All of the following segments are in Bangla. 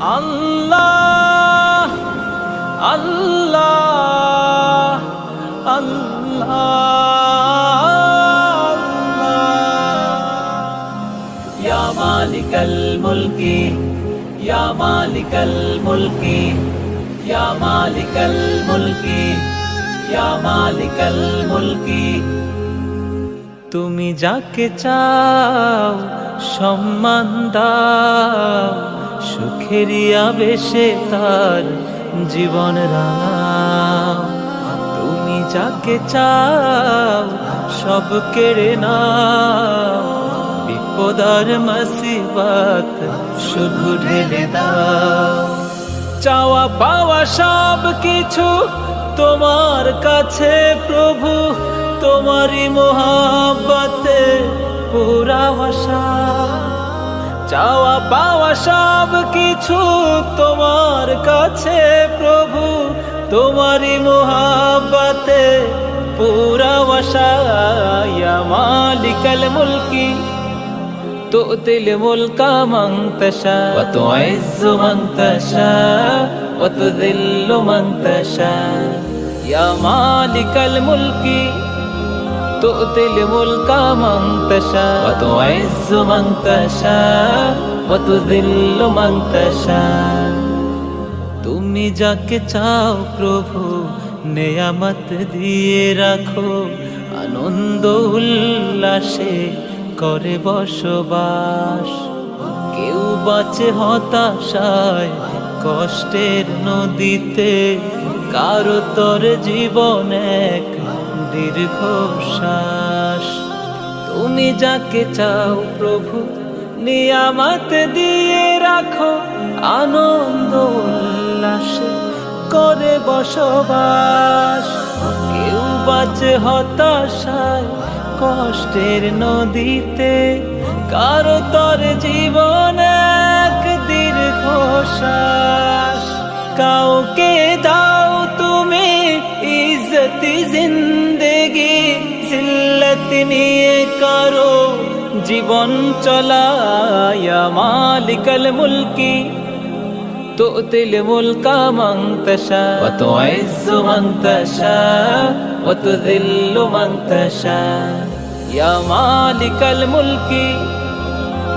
আল্লাহ আল্লাহ আল্লাহ। ইয়া মালিকাল মুলকি, ইয়া মালিকাল মুলকি, ইয়া মালিকাল মুলকি, ইয়া মালিকাল মুলকি। তুমি যাকে চাও সম্মান দাও সুখেরই আবেশে তার জীবন রাঙাও তুমি যাকে চাও সব কেড়ে নাও। বিপদার মাসিবাত শুধু ঢেলে চাওয়া পাওয়া সব কিছু তোমার কাছে প্রভু। তোমারই মোহাব্বতে পুরা ভাষা। চাওয়া পাওয়া সব কিছু তোমার কাছে প্রভু তোমারই মোহাব্বতে পুরা ভাষা ইয়া মালিকাল মুলকি تؤتي الملك من تشاء وتعز من تشاء وتذل من تشاء يا مالك الملك تؤتي الملك من تشاء وتعز من تشاء وتذل من تشاء তুমি যাকে চাও প্রভু নেয়ামত দিয়ে রাখো আনন্দ উল্লাসে করে বসবাস কেউ বাঁচে হতাশায় কষ্টের নদীতে কারো তোর জীবন এক দীর্ঘশ্বাস তুমি যাকে চাও প্রভু, নিয়ামত দিয়ে রাখো আনন্দ উল্লাসে করে বসবাস। কেউ বাঁচে হতাশায় কষ্টের নদীতে, কারও তোর জীবন নিয়ত নিয়ে কারও, জীবন চলায়া মালিকল মুলকি। তুতিল মুলকা মং তশা ওয়া তুইজ্জু মং তশা ওয়া তুযিল্লু মং তশা ইয়া মালিকাল মুলকি,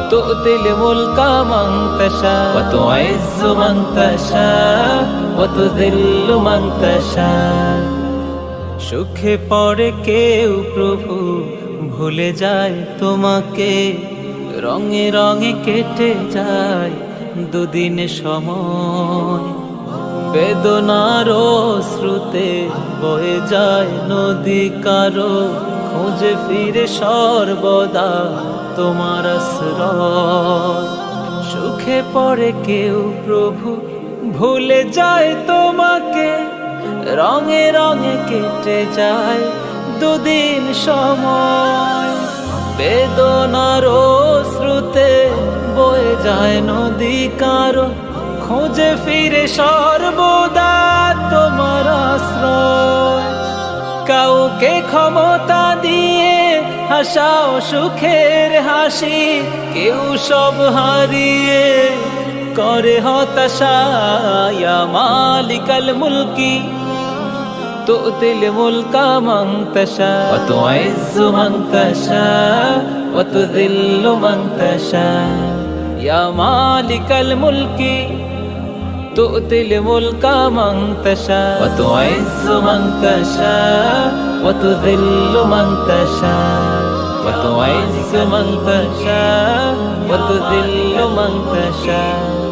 তুতিল মুলকা মং তশা ওয়া তুইজ্জু মং তশা ওয়া তুযিল্লু মং তশা সুখে পড়ে কেউ প্রভু ভুলে যায় তোমাকে। রঙে রঙে কেটে যায় দুদিন সময়। বেদনার শ্রুতে বয়ে যায় নদী কারও। খোঁজে ফিরে সর্বদা তোমার সুখে পড়ে কেউ প্রভু ভুলে যায় তোমাকে রঙে রঙে কেটে যায় দুদিন সময়। বেদনার শ্রুতে বয়ে যায় নদী কারও খোঁজে ফিরে সর্বদা তোমার আশ্রয়। কাউকে ক্ষমতা দিয়ে হাসাও সুখের হাসি কেউ সব হারিয়ে করে হতাশা মালিকাল মুলকি تؤتي الملك من تشاء وتعز من تشاء وتذل من تشاء يا مالك الملك تؤتي الملك من تشاء وتعز من تشاء وتذل من تشاء وتعز من تشاء وتذل من تشاء